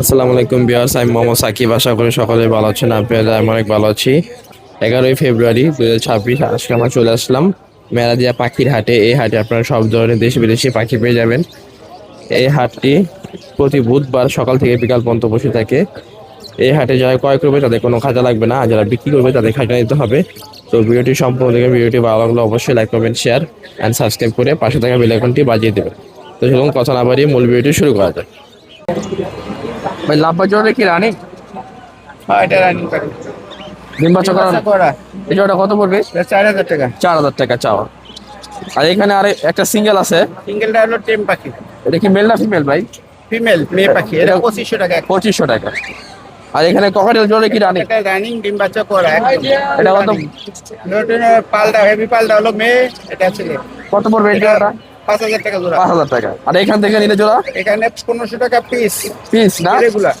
আসসালামু আলাইকুম বিয়ার্স আমি মোহাম্মদ সাকিব। আশা করি সকলে ভালো আছেন। আপনারা আমি অনেক ভালো আছি। এগারোই ফেব্রুয়ারি দু হাজার ছাব্বিশ, আজকে আমরা চলে আসলাম মেলা মেরাদিয়া পাখির হাটে। এই হাটে আপনারা সব ধরনের দেশি বিদেশি পাখি পেয়ে যাবেন। এই হাটটি প্রতি বুধবার সকাল থেকে বিকাল পর্যন্ত বসে থাকে। এই হাটে যারা ক্রয় করবে, তাদের কোনো খাজা লাগবে না। যারা বিক্রি করবে, তাদের খাজা নিতে হবে। তো ভিডিওটি সম্পূর্ণ দেখে ভিডিওটি ভালো লাগলে অবশ্যই লাইক করবেন শেয়ার অ্যান্ড সাবস্ক্রাইব করে পাশে থাকা বেল আইকনটি বাজিয়ে দেবেন। তো সেরকম কথা না বাড়িয়ে মূল ভিডিওটি শুরু করা যাক। ভাই লাভবা জোরে কি রানি? হ্যাঁ, এটা রানিং ডিম বাচ্চা করা এই জোড়াটা কত পড়বে? এটা চার হাজার টাকা। চার হাজার টাকা চাওয়া। আর এখানে আর একটা সিঙ্গেল আছে। সিঙ্গেলটা হলো টেম পাখি। এটা কি মেল না ফিমেল ভাই? ফিমেল মেয়ে পাখি। এটা পঁচিশশো টাকা। পঁচিশশো টাকা। আর এখানে ককাটেল জোরে কি রানি? এটা রানিং ডিম বাচ্চা করা এটা কত? পালটা হেভি পালটা হলো মেয়ে এটা ছেলে। কত পড়বে জোড়াটা? পাঁচ হাজার টাকা জোড়া। পাঁচ হাজার টাকা। আর এখান থেকে নিলে জোড়া? এখানে পনেরোশো টাকা পিস পিস না? রেগুলার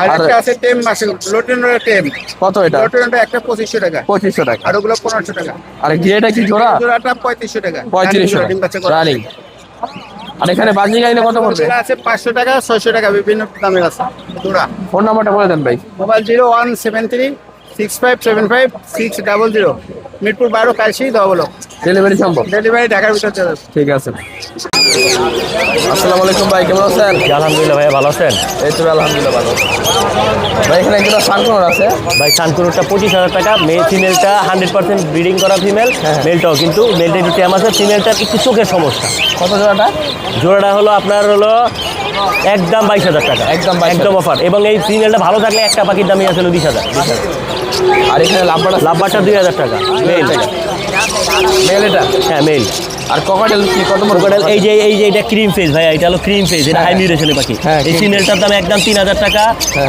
আর একটা আছে টেম মাসে টেম। কত এটা? লোটেনটা একটা পঁচিশশো টাকা। পঁচিশশো টাকা। আর ওগুলো পনেরোশো টাকা। আর গিয়েটা কি জোড়া? জোড়াটা পঁয়ত্রিশশো টাকা। পঁয়ত্রিশশো রানিং আর এখানে বাজি গাইলে কত পড়বে? আছে পাঁচশো টাকা ছয়শো টাকা বিভিন্ন দামের আছে। জোড়া। ফোন নাম্বারটা বলে দেন ভাই। Mobile zero one seven three six five seven five six double zero. Mirpur বারো কালসি দবলো ডেলিভারি সম্ভব? ডেলিভারি ঢাকার ভিতর চলে আসবে। ঠিক আছে। আসসালামু আলাইকুম ভাই কেমন আছেন? আলহামদুলিল্লাহ ভাই ভালো আছেন? এই তো আলহামদুলিল্লাহ ভালো। ভাই এখানে একজন সানকোনর আছে? ভাই চানকুরুরটা পঁচিশ হাজার টাকা মেয়ে ফিমেলটা হান্ড্রেড পার্সেন্ট ব্রিডিং করা ফিমেল মেলটাও কিন্তু মেলটা একটু ট্যাম আছে ফিমেলটার একটু চোখের সমস্যা। কত জোড়াটা? জোড়াটা হলো আপনার হলো একদম বাইশ হাজার টাকা। একদম একদম অফার এবং এই ফিমেলটা ভালো থাকলে একটা পাখির দামই আছে বিশ হাজার। আর এখানে লাভবাটা লাভবারটা দুই হাজার টাকা। মেল মেল এটা? হ্যাঁ মেল আর ককাটেল কি কত ক্রোকোডাইল এই যে এই যে এটা ক্রিম ফেস ভাই এটা হলো ক্রিম ফেস এটা হাই মিউটেশনের পাখি। হ্যাঁ, এই ফিমেলটার দাম একদম তিন হাজার টাকা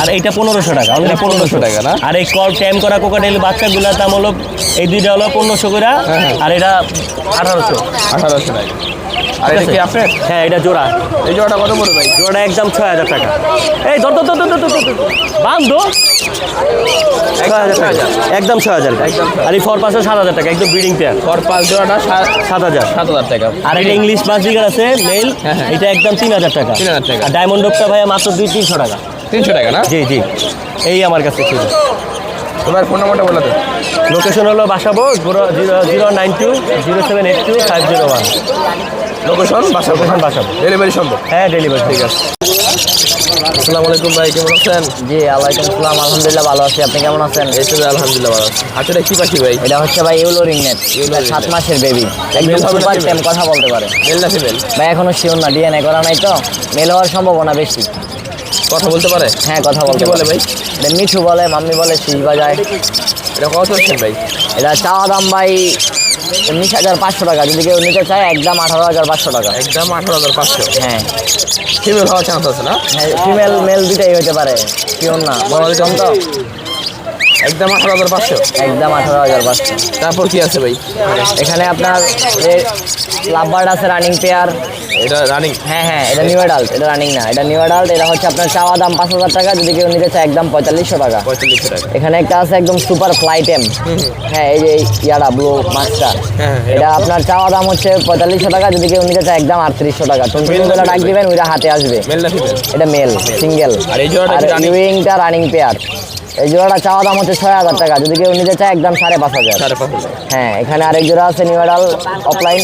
আর এইটা পনেরোশো টাকা এটা 1500 টাকা না? আর এই কল ট্যাম করা কোকাটেল বাচ্চাগুলোর দাম হলো এই দুইটা হলো পনেরোশো করে হ্যাঁ, হ্যাঁ। আর এটা আঠারোশো। আঠারোশো টাকা। আর এটা কি আপনার? হ্যাঁ এটা জোড়া। এই জোড়াটা কত পড়বে ভাই? জোড়া একদম ছয় হাজার টাকা। এই ধর ধর ধর ধর ধর। বান্ধো হাজার টাকা। একদম ছয় হাজার। আর এই ফর পাঁচশো সাত হাজার টাকা একদম ব্রিডিং পেয়ার ফর পাঁচ জোড়াটা সাত হাজার। সাত হাজার টাকা। আর এটা ইংলিশ মাসিকার আছে মেল হ্যাঁ, হ্যাঁ। এটা একদম তিন হাজার টাকা। 3000 টাকা। আর ডায়মন্ড ডপটা ভাইয়া মাত্র দুই তিনশো টাকা। তিনশো টাকা না? জি জি। এই আমার কাছে ছিল। তোমার ফোন নাম্বারটা বলে দেন লোকেশন হলো Basabo zero zero nine two zero seven eight two five zero one. Location? বাসা লোকেশন? বাসাবো ডেলিভারি সম্ভব হ্যাঁ ডেলিভারি ঠিক আছে। আসসালামু আলাইকুম ভাই কেমন আছেন? জি আলাইকুম আসসালাম আলহামদুলিল্লাহ ভালো আছি। আপনি কেমন আছেন? এই তো আলহামদুলিল্লাহ ভালো আছি। আচ্ছা এটা কি পাখি ভাই? এটা হচ্ছে ভাই ইউলো রিংনেট। সাত মাসের বেবি একদম সুপার টেম কথা বলতে পারে। মেল না ফিমেল ভাই এখনও শিওর না ডিএনএ করা নাই তো। মেল হওয়ার সম্ভাবনা বেশি। কথা বলতে পারে? হ্যাঁ কথা বলতে বলে ভাই? মিঠু বলে মাম্মি বলে শীষ বাজায় এটা কত ভাই? এটা চাওয়া দাম ভাই উনিশ হাজার পাঁচশো টাকা যদি কেউ নিতে চায় একদম আঠারো হাজার পাঁচশো টাকা। একদম আঠারো হাজার পাঁচশো। হ্যাঁ। ফিমেল হওয়ার চান্স আছে না? হ্যাঁ ফিমেল মেল দুটাই হতে পারে কেউ না। বড় কম তো? একদম আঠারো হাজার পাঁচশো। একদম আঠারো হাজার পাঁচশো। তারপর কি আছে ভাই? এখানে আপনার লাভবার্ড আছে রানিং পেয়ার এটা রানিং হ্যাঁ হ্যাঁ এটা নিউ অ্যাডাল্ট এটা রানিং না। এটা নিউ অ্যাডাল্ট এটা হচ্ছে আপনার চাওয়া দাম পাঁচ হাজার টাকা যদি কেউ নিতে চায় একদম পঁয়তাল্লিশশো টাকা। পঁয়তাল্লিশশো টাকা। এখানে একটা আছে একদম সুপার ফ্লাইটেম হ্যাঁ এই যে ইয়াটা ব্লু মাছটা এটা আপনার চাওয়া দাম হচ্ছে পঁয়তাল্লিশশো টাকা যদি কেউ নিতে চায় একদম আটত্রিশশো টাকা। টুনটুনি বেলা ডাক দিবেন ওইটা হাতে আসবে। এটা মেল সিঙ্গেল আর এই? ইউইংটা রানিং পেয়ার এই জোড়াটা চাওয়া দাম হচ্ছে ছয় হাজার টাকা। যদি কেউ নিতে চায় একদম সাড়ে পাঁচ হাজার। হ্যাঁ এখানে আরেক জোড়া আছে নিউ অ্যাডাল অফলাইন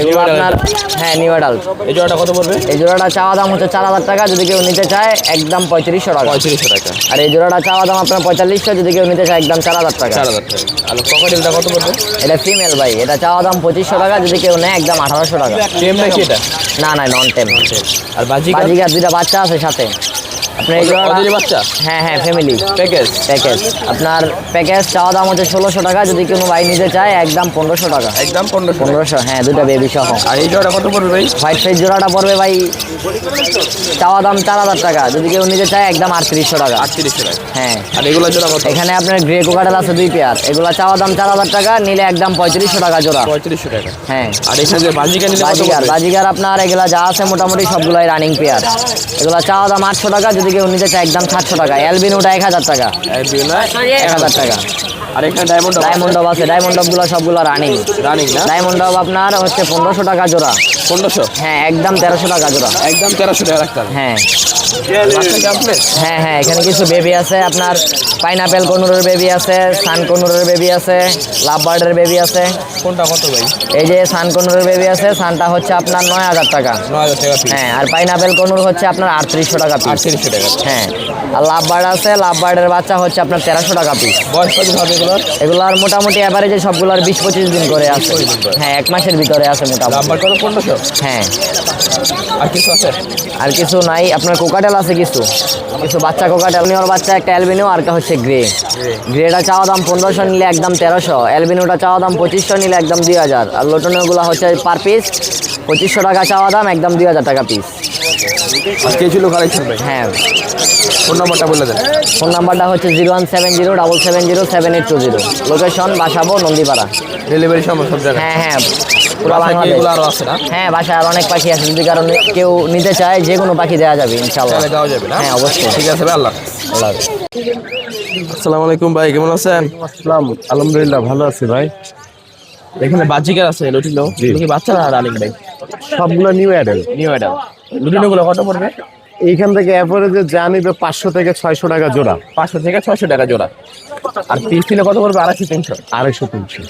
এগুলো আপনার হ্যাঁ নিউ অ্যাডাল্ট এই জোড়াটা কত পড়বে? এই জোড়াটা চাওয়া দাম হচ্ছে চার হাজার টাকা। যদি কেউ নিতে চায় একদম পঁয়ত্রিশশো টাকা। পঁয়ত্রিশশো টাকা। আর এই জোড়াটা চাওয়া দাম আপনার পঁয়তাল্লিশশো। যদি কেউ নিতে চায় একদম চার হাজার টাকা। চার হাজার টাকা। আর ককাটেলটা কত পড়বে? এটা ফিমেল ভাই। এটা চাওয়া দাম পঁচিশশো টাকা। যদি কেউ নেয় একদম আঠারোশো টাকা। টেম নাকি এটা? না না নন টেম আর বাজি বাজিকার দুইটা বাচ্চা আছে সাথে। আপনার বাচ্চা? হ্যাঁ হ্যাঁ ফ্যামিলি প্যাকেজ প্যাকেজ আপনার প্যাকেজ চাওয়া দাম হচ্ছে ষোলোশো টাকা যদি কোনো ভাই নিতে চায় একদম পনেরোশো টাকা। একদম পনেরোশো। পনেরোশো হ্যাঁ দুটো বেবি সহ। আর এই জোড়াটা কত পড়বে ভাই? হোয়াইট জোড়াটা পড়বে ভাই চাওয়া দাম চার হাজার টাকা। যদি কেউ নিতে চায় একদম আটত্রিশশো টাকা। আটত্রিশশো টাকা। হ্যাঁ। আর এগুলো জোড়া কত? এখানে আপনার গ্রে কোকাটেল আছে দুই পেয়ার এগুলো চাওয়া দাম চার হাজার টাকা নিলে একদম পঁয়ত্রিশশো টাকা জোড়া। পঁয়ত্রিশশো টাকা। হ্যাঁ। আর এখানে যে বাজিকা নিলে কত বাজিগার আপনার এগুলা যা আছে মোটামুটি সবগুলাই রানিং পেয়ার এগুলো চাওয়া দাম আটশো টাকা যদি কেউ নিতে চায় একদম সাতশো টাকা। অ্যালবিনোটা এক হাজার টাকা। এক হাজার টাকা। আর এখানে ডায়মন্ড ডায়মন্ড ডব আছে। ডায়মন্ড ডবগুলো সবগুলো রানিং রানিং না? ডায়মন্ড ডব আপনার হচ্ছে পনেরোশো টাকা জোড়া। পনেরোশো? হ্যাঁ একদম তেরোশো টাকা জোড়া। একদম তেরোশো টাকা রাখতাম হ্যাঁ? হ্যাঁ হ্যাঁ এখানে কিছু বেবি আছে। আপনার পাইনাপেল কনুরের বেবি আছে সান কনুরের বেবি আছে লাভ বার্ডের বেবি আছে। কোনটা কত ভাই? এই যে সান কনুরের বেবি আছে সানটা হচ্ছে আপনার নয় হাজার টাকা। হ্যাঁ আর পাইনাপেল কনুর হচ্ছে আপনার আটত্রিশশো টাকা পিস আটত্রিশশো টাকা হ্যাঁ আর লাভ বার্ড আছে লাভ বার্ডের বাচ্চা হচ্ছে আপনার তেরোশো টাকা পিস বয়স কত হবে এগুলোর এগুলার মোটামুটি অ্যাভারেজে সবগুলোর বিশ পঁচিশ দিন করে আছে। হ্যাঁ এক মাসের ভিতরে আছে মোটামুটি। হ্যাঁ। আর কিছু আছে? আর কিছু নাই আপনার কোকাটেল আছে কিছু। কিছু বাচ্চা কোকাটেল নিওর বাচ্চা একটা অ্যালবিনো আর একটা হচ্ছে গ্রে গ্রেটা চাওয়া দাম পনেরোশো নিলে একদম তেরোশো। অ্যালবিনোটা চাওয়া দাম পঁচিশশো নিলে একদম দুই হাজার। আর লোটনেগুলো হচ্ছে পার পিস পঁচিশশো টাকা চাওয়া দাম একদম দুই হাজার টাকা পিস আর কে ছিল কালেকশন ভাই? হ্যাঁ। ফোন নাম্বারটা বলে দেন। ফোন নাম্বারটা হচ্ছে zero one seven zero double seven zero seven eight two zero. Location Basabo Nandipara. Delivery সম্ভব সব জায়গায়। হ্যাঁ হ্যাঁ। পুরো বাসায় এগুলো আরও আছে না? হ্যাঁ বাসায় আর অনেক পাখি আছে। যদি কারণ কেউ নিতে চায় যে কোনো পাখি দেওয়া যাবে ইনশাল্লাহ দেওয়া যাবে না? হ্যাঁ অবশ্যই। ঠিক আছে ভাই আল্লাহ আল্লাহ আসসালামু আলাইকুম ভাই কেমন আছেন? আসসালাম আলহামদুলিল্লাহ ভালো আছি ভাই। এখানে বাজিকার আছে লুটিনো কি বাচ্চা না রানিং ভাই? সবগুলো new adult new adult lutino গুলো কত পড়বে? এইখান থেকে অ্যাভারেজে যা নিবে পাঁচশো থেকে ছয়শো টাকা জোড়া। পাঁচশো থেকে ছয়শো টাকা জোড়া। আর পিস কিলো কত পড়বে? আড়াইশো তিনশো। আড়াইশো তিনশো।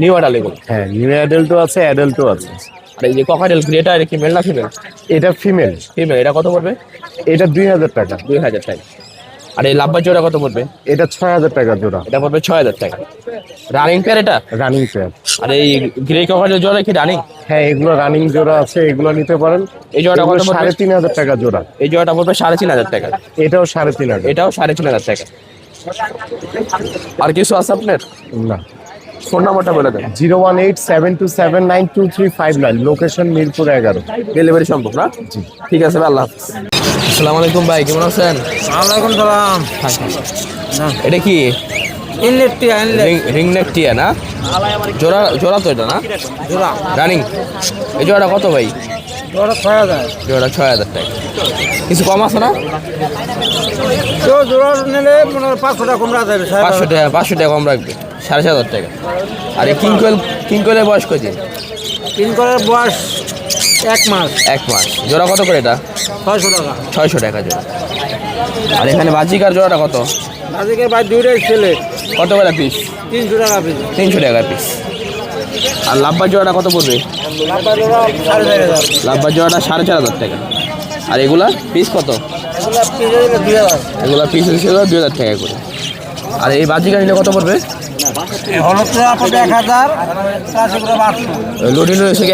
নিউ অ্যাডাল এগুলো? হ্যাঁ নিউ অ্যাডেলটও আছে অ্যাডেলটও আছে। আর এই যে ককাটেল এটা কি মেল না ফিমেল এটা ফিমেল ফিমেল এটা কত পড়বে? এটা দুই হাজার টাকা। দুই হাজার টাকা। আর এই লাভবার জোড়া কত পড়বে? এটা ছয় হাজার টাকা জোড়া। এটা পড়বে ছয় হাজার টাকা। রানিং পেয়ার এটা? রানিং পেয়ার আর এই গ্রে ককাটেল জোড়া কি রানিং হ্যাঁ এগুলো রানিং জোড়া আছে এগুলো নিতে পারেন। এই জোড়াটা কত সাড়ে তিন হাজার টাকা জোড়া। এই জোড়াটা পড়বে সাড়ে তিন হাজার টাকা। এটাও সাড়ে তিন হাজার। এটাও সাড়ে তিন হাজার টাকা। আর কিছু আছে আপনার? না। ফোন নাম্বারটা বলে দেন। Zero one eight seven two seven nine two three five nine location Mirpur এগারো। ডেলিভারি সম্ভব না? জি। ঠিক আছে আল্লাহ আসসালামু আলাইকুম ভাই কেমন আছেন? ওয়ালাইকুম সালাম। এটা কি? ইনলেটটি রিং রিং নেক টিয়া না? জোড়া জোড়া তো এটা না? জোড়া। রানিং। এই জোড়াটা কত ভাই? জোড়া ছয় হাজার। জোড়া ছয় হাজার টাকা। কিছু কম আছে না? তো জোড়া নিলে পাঁচশো টাকা কম রাখা যাবে পাঁচশো টাকা পাঁচশো টাকা কম রাখবে সাড়ে সাত হাজার টাকা। আর এই বয়স কত? বয়স এক মাস। এক মাস। জোড়া কত করে এটা? ছয়শো টাকা। ছয়শো টাকা জোড়া। আর এখানে বাজিকার জোড়াটা কত? আজকে ভাই দুইটাই ছেলে। কত করে পিস তিনশো টাকা পিস তিনশো টাকা পিস আর লাভবার জোড়াটা কত পড়বে? লাভবার জোড়াটা সাড়ে চার হাজার টাকা। আর এগুলা পিস কত? এগুলো পিস হিসেবে দুই হাজার টাকা করে। আর এই বাজিকা নিলে কত পড়বে? জোড়া পড়বে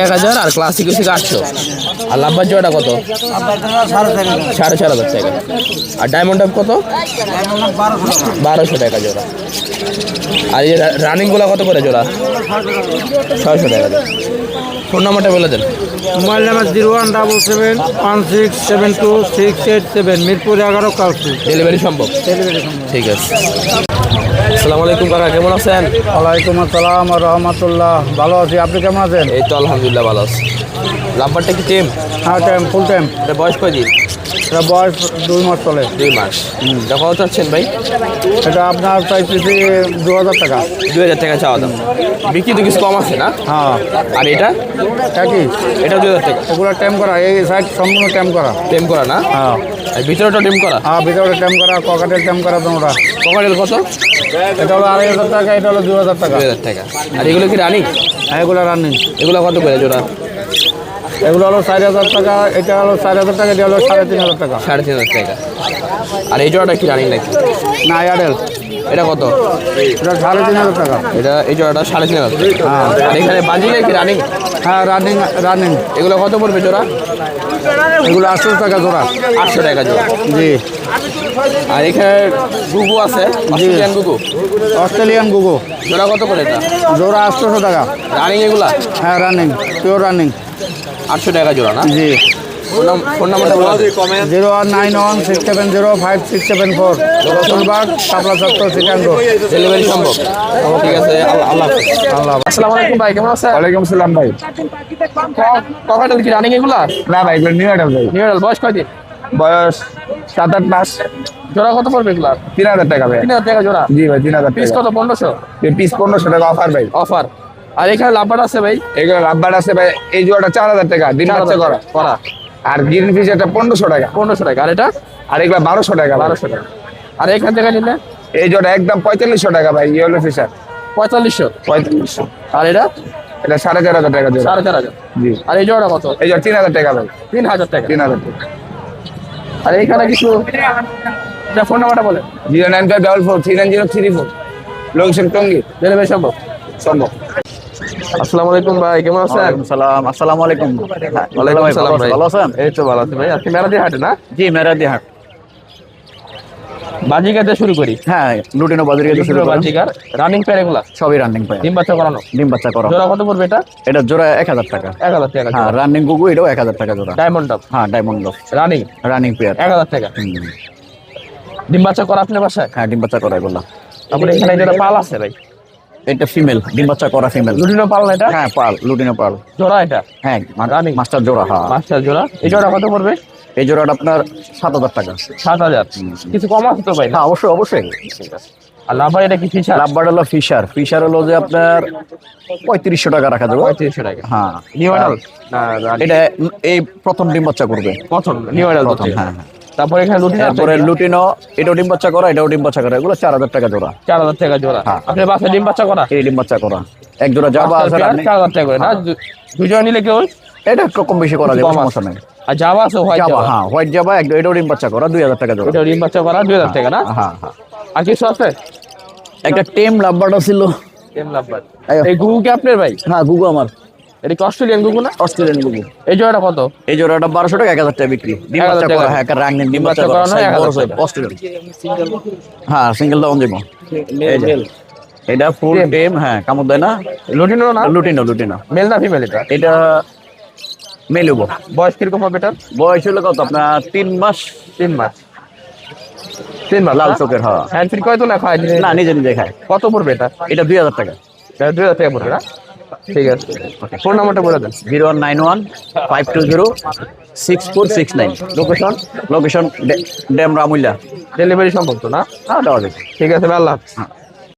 এক হাজার আর ক্লাসিক হচ্ছে আটশো। আর লাভবার জোড়াটা কত? সাড়ে চার হাজার টাকা। আর ডায়মন্ড আপ কত? বারোশো টাকা জোড়া। আর এই রানিংগুলো কত করে জোড়া? ছয়শো টাকা ফোন নাম্বারটা বলে দেন। Mobile number zero one double seven one six seven two six eight seven Mirpur এগারো কাউসি ডেলিভারি সম্ভব। ঠিক আছে। আসসালামু আলাইকুম কাকা কেমন আছেন? ওয়ালাইকুম আসসালাম রহমতুল্লাহ। ভালো আছি আপনি কেমন আছেন? এই তো আলহামদুলিল্লাহ ভালো আছি। লাভবারটা কি টেম হ্যাঁ টাইম ফুল টাইম এটা বয়স কয়দিন এটা বয়স দুই মাস চলে। দুই মাস। এটা কত চাচ্ছেন ভাই? এটা আপনার চাইতেছি দু হাজার টাকা। দুই হাজার টাকা চাওয়া দাম। বিক্রি তো কিছু কম আছে না? হ্যাঁ। আর এটা? একই। এটা দুই হাজার টাকা। এগুলো টাইম করা এই সাইড সম্পূর্ণ টাইম করা। টেম করা না? হ্যাঁ। আর ভিতরেটা টেম করা? হ্যাঁ ভিতরে টাইম করা ককাটের টাইম করা তোমরা পকেটের কত? এটা হলো আড়াই হাজার টাকা এটা হলো দু হাজার টাকা। দুই হাজার টাকা। আর এগুলো কি রানিং হ্যাঁ এগুলো রানিং এগুলো কত করে জোড়া? এগুলো হলো চার হাজার টাকা এটা হলো চার হাজার টাকা এটা হলো সাড়ে তিন হাজার টাকা। সাড়ে তিন হাজার টাকা। আর এই জোড়াটা কি রানিং নাকি না এয়ারটেল এটা কত? এটা সাড়ে তিন হাজার টাকা। এটা এই জোড়াটা সাড়ে তিন হাজার টাকা। আর এখানে বাজি কি রানিং হ্যাঁ রানিং রানিং এগুলো কত পড়বে জোড়া? এগুলো আটশো টাকা জোড়া। আটশো টাকা জোড়া। জি। আর এখানে গুগু আছে অস্ট্রেলিয়ান গুগু? অস্ট্রেলিয়ান গুগো। জোড়া কত করে এটা? জোড়া আটশোশো টাকা। রানিং এগুলা? হ্যাঁ রানিং পিওর রানিং আটশো টাকা জোড়া না? জি। ফোন নাম্বারটা বলো। Zero one nine one six seven zero five six seven four. Rasulbagh Shapla Chattar সিকান্ড delivery সম্ভব। ঠিক আছে আল্লাহ আল্লাহ আসসালামু আলাইকুম ভাই কেমন আছেন? ওয়ালাইকুম সালাম ভাই। ককাটেল কি রানিং এগুলা? না ভাই এগুলো নিউ অ্যাডেল ভাই। নিউ বয়স কয়দিন বয়স সাত আট মাস। জোড়া কত পড়বে এগুলা? তিন হাজার টাকা ভাই। তিন হাজার টাকা জোড়া? জি ভাই তিন হাজার পিস কত পনেরোশো? পিস পনেরোশো টাকা অফার ভাই। অফার আর এখানে লাভবার আছে ভাই। এগুলো রাব্বার আছে ভাই এই জোড়াটা চার হাজার টাকা দিন বাচ্চা করা করা। আর গ্রিন ফিশ এটা পনেরোশো টাকা। পনেরোশো টাকা। আর এটা? আর এগুলো বারোশো টাকা বারোশো টাকা। আর এখান থেকে নিলে? এই জোড়া একদম পঁয়তাল্লিশশো টাকা ভাই ইয়েলো ফিশার পঁয়তাল্লিশশো। পঁয়তাল্লিশশো। আর এটা? এটা সাড়ে চার হাজার টাকা সাড়ে চার হাজার। জি। আর এই জোড়া কত? এই জোড়া তিন হাজার টাকা ভাই। তিন হাজার টাকা। তিন হাজার টাকা। আর এইখানে কিছু? এটা ফোন নাম্বারটা বলে zero nine five double four three nine zero three four location Tongi. Delivery সম্ভব। সম্ভব। আসসালামু আলাইকুম ভাই কেমন আছেন? সালাম আসসালামু আলাইকুম। ওয়ালাইকুম আসসালাম ভাই। ভালো আছেন? এই তো ভালো আছি ভাই। আজকে মেরাদি হাটে না? জি মেরাদি হাট। বাজিকাতে শুরু করি। হ্যাঁ লুটিনো গেছে শুরু করেন। বাজিকার রানিং পেয়ার এগুলা? সবই রানিং পায় ডিম বাচ্চা করানো? ডিম বাচ্চা করো জোড়া কত পড়বে এটা? এটা জোড়া এক হাজার টাকা। এক হাজার টাকা হ্যাঁ রানিং গুগু এটাও এক হাজার টাকা জোড়া। ডায়মন্ড টপ হ্যাঁ ডায়মন্ড লফ রানিং রানিং পেয়ার এক হাজার টাকা। ডিম বাচ্চা করা আপনার বাসায়? হ্যাঁ ডিম বাচ্চা করা এগুলা। তারপরে এখানে যেটা পাল আছে ভাই। এটা ফিমেল ডিম বাচ্চা করা ফিমেল লুটিনো পাল না এটা? হ্যাঁ পাল লুটিনো পাল। জোড়া এটা? হ্যাঁ? মাস্টার জোড়া হ্যাঁ। মাস্টার জোড়া। এই জোড়া কত পড়বে? এই জোড়াটা আপনার সাত হাজার টাকা। সাত হাজার। কিছু কম আছে তো ভাই? হ্যাঁ অবশ্যই অবশ্যই। আর লাভার এটা কি ফিশার লাভবার হলো ফিশার ফিশার হলো যে আপনার পঁয়ত্রিশশো টাকা রাখা যাবে। পঁয়ত্রিশশো টাকা। হ্যাঁ। নিউ আইডাল এটা এই প্রথম ডিম বাচ্চা করবে। প্রথম নিউ প্রথম হ্যাঁ হ্যাঁ। তারপরে এখানে লুটিনো তারপরে লুটিনো এটাও ডিম বাচ্চা করা এটাও ডিম বাচ্চা করা এগুলো চার হাজার টাকা জোড়া। চার হাজার টাকা জোড়া। হ্যাঁ। আপনার ডিম বাচ্চা করা? এই ডিম বাচ্চা করা। এক জোড়া জাবা আছে। চার হাজার টাকা করে না? দুজন নিলে কেউ এটা একটু কম বেশি করা যাবে আছে। সমস্যা নেই। আর জাবা আছে হোয়াইট জাবা হ্যাঁ হোয়াইট জাবা এক এটাও ডিম বাচ্চা করা দুই হাজার টাকা জোড়া। ওটা ডিম বাচ্চা করা দুই হাজার টাকা না? হ্যাঁ হ্যাঁ আর কিছু আছে? একটা টেম লাভবারটা ছিল। টেম এই গুগু কি আপনার ভাই? হ্যাঁ গুগু আমার। এটা কি অস্ট্রেলিয়ান গুগু না? অস্ট্রেলিয়ান গুগু। এই জোড়াটা কত? এই জোড়াটা বারোশো টাকা এক হাজার টাকা বিক্রি। ডিম বাচ্চা করা হ্যাঁ রানিং ডিম বাচ্চা করা করানো, 1000 টাকা। অস্ট্রেলিয়ান। হ্যাঁ সিঙ্গেল দাম দিব। এটা ফুল টেম হ্যাঁ কামড় দেয় না। লুটিনো না? Lutino lutino. মেল না ফিমেল এটা? এটা মেলুব বয়স কীরকম হবে এটার? বয়স হলো কত? আপনার তিন মাস। তিন মাস। তিন মাস লাল চোখের হ্যাঁ হ্যান্ড ফ্রি কয় তো না খায়? না নিজে নিজে খায়। কত পড়বে এটা? এটা দুই হাজার টাকা। দুই হাজার টাকা পড়বে না? ঠিক আছে। ফোন নাম্বারটা বলে দেন। Zero one nine one five two zero six four six nine. Location? Location dam রামুল্লা ডেলিভারি সম্ভব তো না? হ্যাঁ দেওয়া যাবে। ঠিক আছে আল্লাহ হাফেজ।